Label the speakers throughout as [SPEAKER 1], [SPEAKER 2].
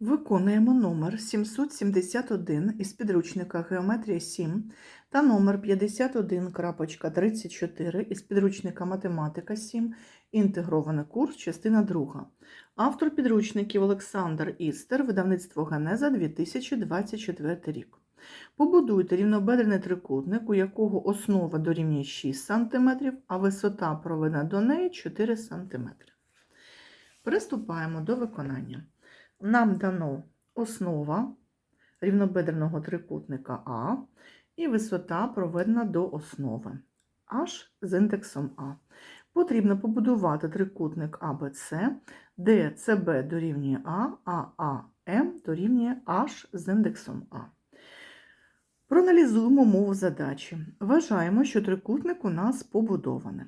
[SPEAKER 1] Виконуємо номер 771 із підручника Геометрія 7 та номер 51.34 із підручника Математика 7, інтегрований курс, частина 2. Автор підручників Олександр Істер, видавництво Генеза 2024 рік. Побудуйте рівнобедрений трикутник, у якого основа дорівнює 6 см, а висота проведена до неї 4 см. Приступаємо до виконання. Нам дано основа рівнобедреного трикутника А і висота проведена до основи H з індексом А. Потрібно побудувати трикутник АБЦ, де СБ дорівнює А, а АМ дорівнює H з індексом А. Проаналізуємо мову задачі. Вважаємо, що трикутник у нас побудований.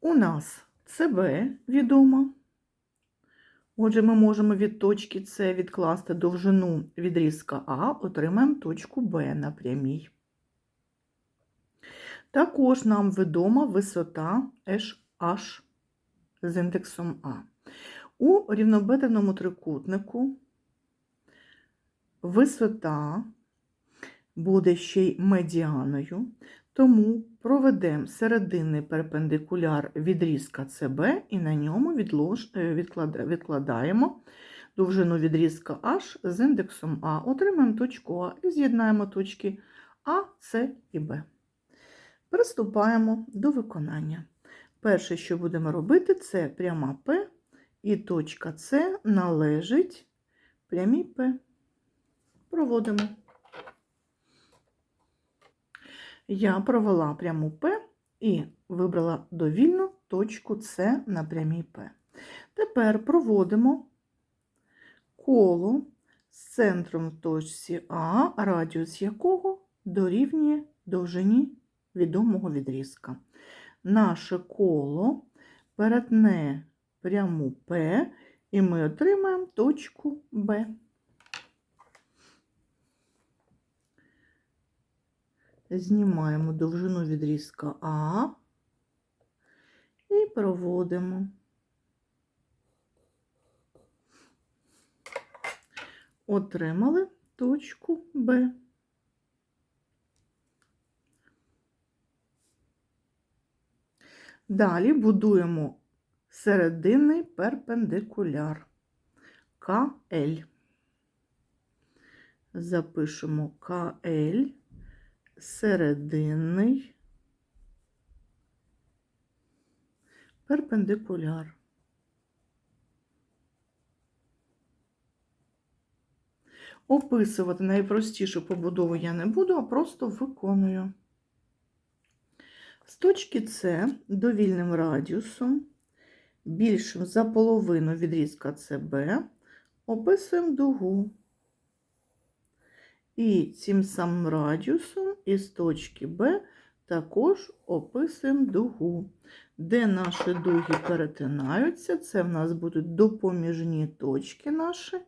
[SPEAKER 1] У нас СБ відомо. Отже, ми можемо від точки С відкласти довжину відрізка А, отримаємо точку Б на прямій. Також нам відома висота H з індексом А. У рівнобедреному трикутнику висота буде ще й медіаною, тому проведемо серединний перпендикуляр відрізка СБ і на ньому відлож... відкладаємо довжину відрізка H з індексом А. Отримаємо точку А і з'єднаємо точки А, С і Б. Приступаємо до виконання. Перше, що будемо робити, це пряма П, і точка С належить прямій П. Проводимо. Я провела пряму П і вибрала довільну точку С на прямій П. Тепер проводимо коло з центром в точці А, радіус якого дорівнює довжині відомого відрізка. Наше коло перетне пряму П, і ми отримаємо точку Б. Знімаємо довжину відрізка А і проводимо. Отримали точку Б. Далі будуємо серединний перпендикуляр КЛ. Запишемо КЛ серединний перпендикуляр. Описувати найпростішу побудову я не буду, а просто виконую. З точки С довільним радіусом, більшим за половину відрізка СБ, описуємо дугу. І цим самим радіусом із точки Б також описуємо дугу. Де наші дуги перетинаються, це в нас будуть допоміжні точки наші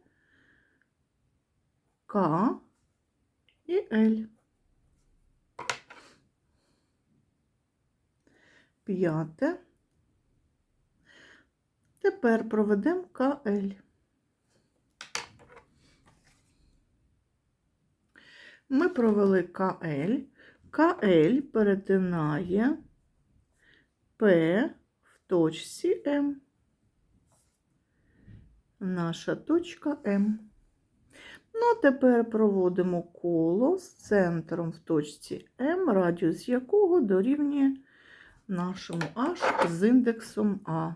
[SPEAKER 1] К і Л. П'яте. Тепер проведемо КЛ. Ми провели КЛ. КЛ перетинає П в точці М. Наша точка М. Ну, а тепер проводимо коло з центром в точці М, радіус якого дорівнює нашому H з індексом А.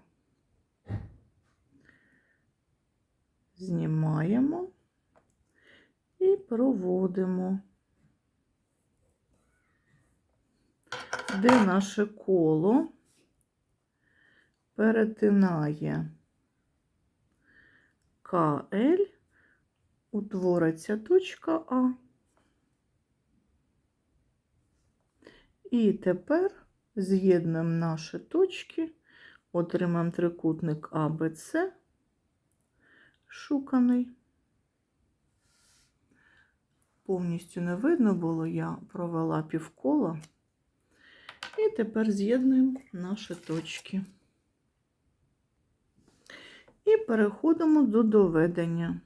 [SPEAKER 1] Знімаємо проводимо, де наше коло? Перетинає КЛ, утвориться точка А. І тепер з'єднуємо наші точки, отримаємо трикутник АБЦ, шуканий повністю не видно було, я провела півкола. І тепер з'єднуємо наші точки. І переходимо до доведення.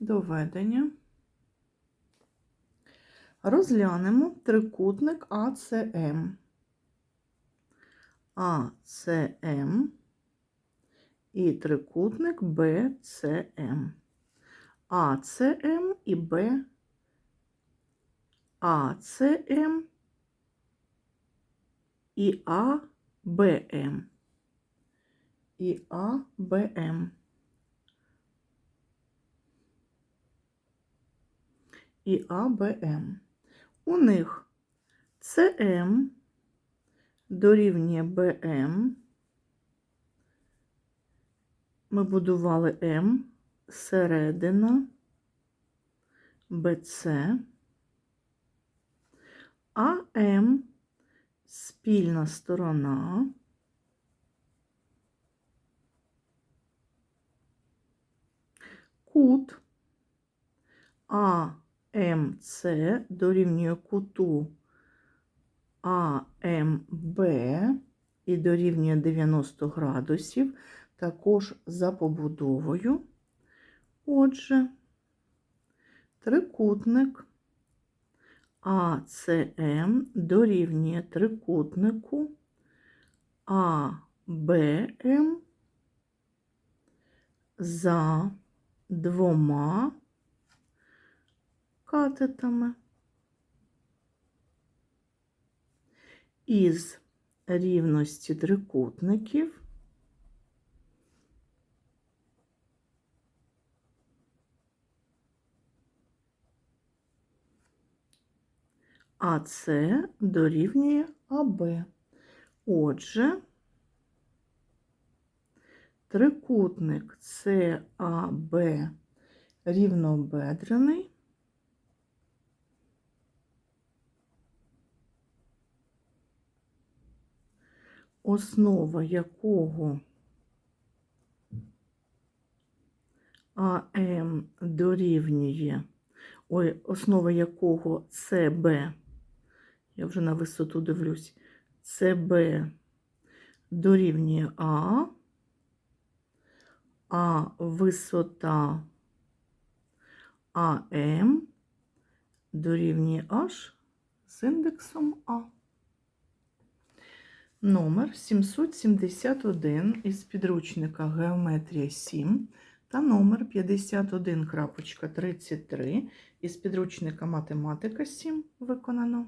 [SPEAKER 1] Доведення. Розглянемо трикутник АЦМ. АЦМ і трикутник БЦМ. АЦМ і Б. АЦМ і АБМ. І АБМ. І АБМ. У них ЦМ дорівнює БМ. Ми будували М, середина, БЦ, АМ спільна сторона. Кут АМЦ дорівнює куту АМБ і дорівнює 90 градусів, також за побудовою. Отже, трикутник АЦМ дорівнює трикутнику АБМ за двома катетами. Із рівності трикутників АС дорівнює АБ. Отже, трикутник САБ рівнобедрений основа якого АМ дорівнює, ой, основа якого СБ, я вже на висоту дивлюсь, СБ дорівнює А, а висота АМ дорівнює H з індексом А. Номер 771 із підручника Геометрія 7 та номер 51.33 із підручника Математика 7 виконано.